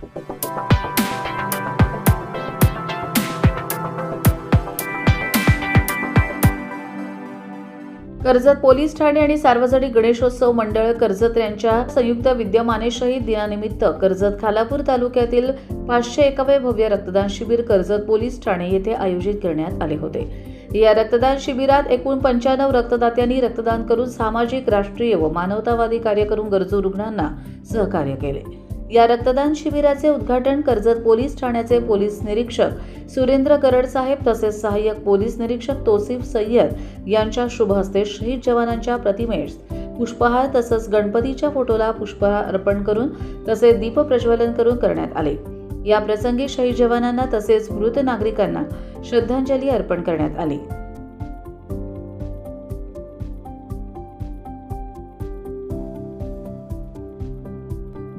Karjat police Thane आणि सार्वजनिक गणेशोत्सव मंडळ कर्जत यांच्या संयुक्त विद्यमाने शहीद दिनानिमित्त कर्जत खालापूर तालुक्यातील पाचशे एकावे भव्य रक्तदान शिबिर कर्जत पोलीस ठाणे येथे आयोजित करण्यात आले होते. या रक्तदान शिबिरात एकूण पंच्याण्णव रक्तदात्यांनी रक्तदान करून सामाजिक राष्ट्रीय व मानवतावादी कार्य करून गरजू रुग्णांना सहकार्य केले. या रक्तदान शिबिराचे उद्घाटन कर्जत पोलीस ठाण्याचे पोलीस निरीक्षक सुरेंद्र करडसाहेब तसेच सहाय्यक पोलीस निरीक्षक तोसिफ सय्यद यांच्या शुभ हस्ते शहीद जवानांच्या प्रतिमेस पुष्पहार तसंच गणपतीच्या फोटोला पुष्पहार अर्पण करून तसेच दीप प्रज्वलन करून करण्यात आले. या प्रसंगी शहीद जवानांना तसेच मृत नागरिकांना श्रद्धांजली अर्पण करण्यात आली.